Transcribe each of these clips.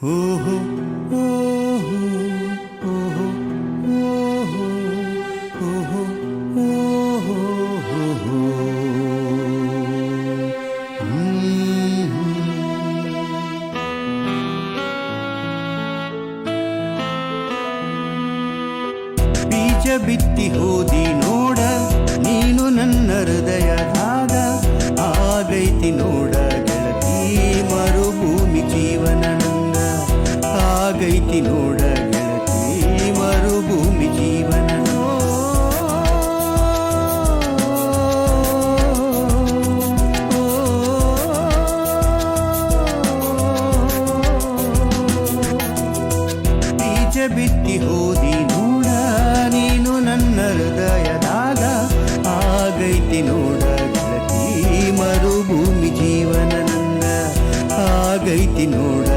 ಓಹೋ ಓಹೋ ಓಹೋ ಓಹೋ ಓಹೋ ಓಹೋ ಬೀಜ ಬಿತ್ತಿ ಹೋದಿ ನೋಡ ನೀನು ನನ್ನ ಹೃದಯದಾಗ ಆಗೈತಿ ನೋಡ ಗೆಳತಿ ಮರುಭೂಮಿ ಜೀವನ ಬೀಜ ಬಿತ್ತಿ ಹೋದಿ ನೋಡ ನೀನು ನನ್ನ ಹೃದಯದಾಗ ಆಗೈತಿ ನೋಡ ಗೆಳತಿ ಮರುಭೂಮಿ ಜೀವನ ನಂದ ಆಗೈತಿ ನೋಡ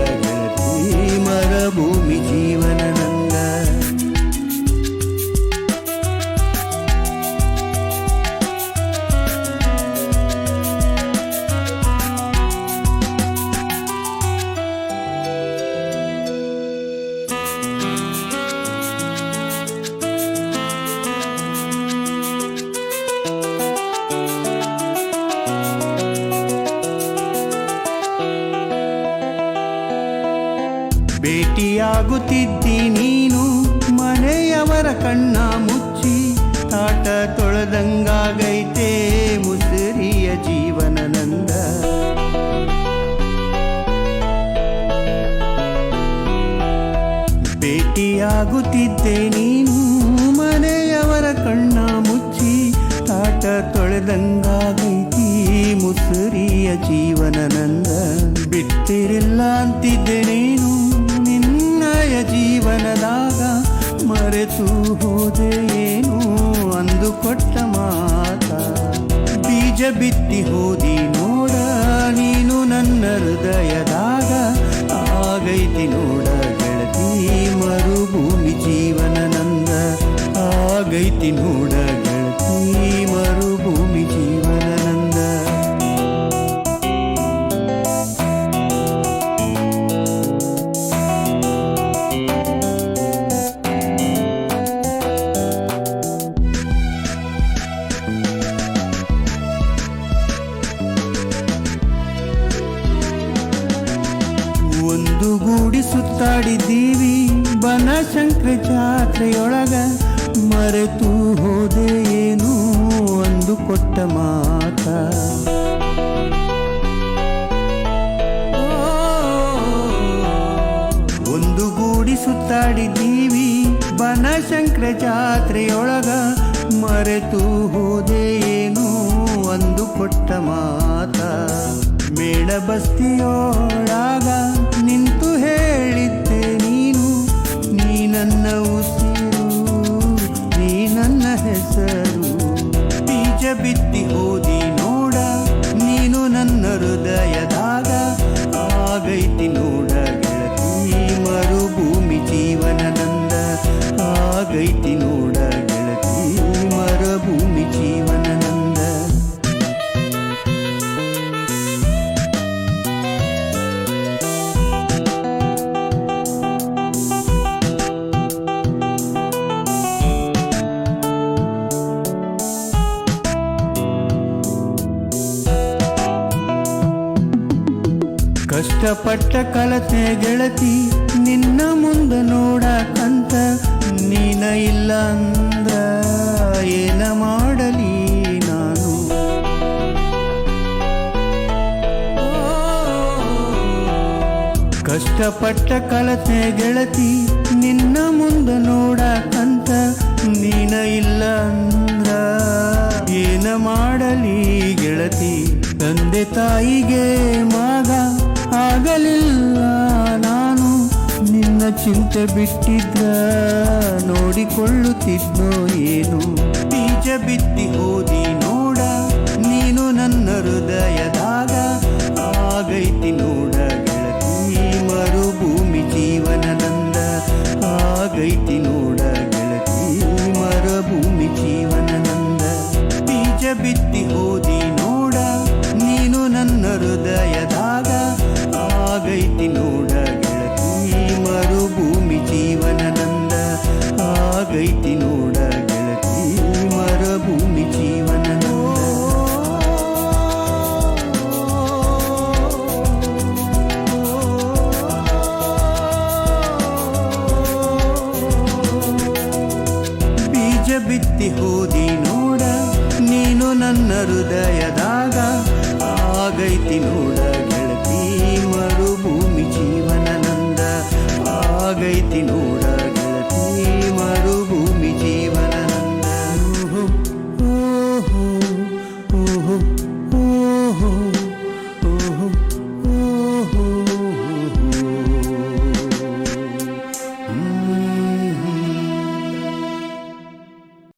ಭೇಟಿಯಾಗುತ್ತಿದ್ದಿ ನೀನು, ಮನೆಯವರ ಕಣ್ಣ ಮುಚ್ಚಿ, ತಾಟ ತೊಳೆದಂಗಾಗೈತೆ ಮುಸುರಿಯ ಜೀವನ ನಂದ ಭೇಟಿಯಾಗುತ್ತಿದ್ದೆ ನೀನು, ಮನೆಯವರ ಕಣ್ಣ ಮುಚ್ಚಿ, ತಾಟ ತೊಳೆದಂಗಾಗೈತಿ ಮುಸುರಿಯ ಜೀವನ ನಂದ ಬಿಟ್ಟಿರಿಲ್ಲ ಅಂತಿದ್ದೆ ನೀನು ಜೀವನದಾಗ ಮರೆತು ಹೋದೆ ಏನು ಅಂದು ಕೊಟ್ಟ ಮಾತ. ಬೀಜ ಬಿತ್ತಿ ಹೋದಿ ನೋಡ, ನೀನು ನನ್ನ ಹೃದಯದಾಗ ಆಗೈತಿ ನೋಡ ಗೆಳತಿ. ಮರುಭೂಮಿ ಜೀವನ ನಂದ ಆಗೈತಿ ನೋಡ ಗೆಳತಿ. ಸುತ್ತಾಡಿದ್ದೀವಿ. ಬನಶಂಕರ ಜಾತ್ರೆಯೊಳಗ ಮರೆತು ಹೋದೆ ಏನು ಅಂದು ಕೊಟ್ಟ ಮಾತ. ಒಂದು ಗೂಡಿ ಸುತ್ತಾಡಿದ್ದೀವಿ. ಬನಶಂಕರ ಜಾತ್ರೆಯೊಳಗ ಮರೆತು ಹೋದೆ ಏನು ಒಂದು ಕೊಟ್ಟ ಮಾತ. ಮೇಳ ಬಸ್ತಿಯೋಳಾಗ ನಿಂತು ಹೇಳಿದ್ದೆ ಕಷ್ಟಪಟ್ಟ ಕಲತೆ ಗೆಳತಿ, ನಿನ್ನ ಮುಂದೆ ನೋಡಕಂತ ನೀನ ಇಲ್ಲ ಅಂದ ಏನ ಮಾಡಲಿ ನಾನು? ಕಷ್ಟಪಟ್ಟ ಕಲತೆ ಗೆಳತಿ, ನಿನ್ನ ಮುಂದೆ ನೋಡಕಂತ ನೀನ ಇಲ್ಲ ಅಂದ್ರ ಏನ ಮಾಡಲಿ ಗೆಳತಿ? ತಂದೆ ತಾಯಿಗೆ ಮಗ ಆಗಲಿಲ್ಲ ನಾನು. ನಿನ್ನ ಚಿಂತೆ ಬಿಟ್ಟಿದ್ರ ನೋಡಿಕೊಳ್ಳುತ್ತಿದ್ದೋ ಏನು? ಬೀಜ ಬಿತ್ತಿ ಹೋದಿ ನೋಡ, ನೀನು ನನ್ನ ಹೃದಯದಾಗ. ಆಗೈತಿ ನೋಡ.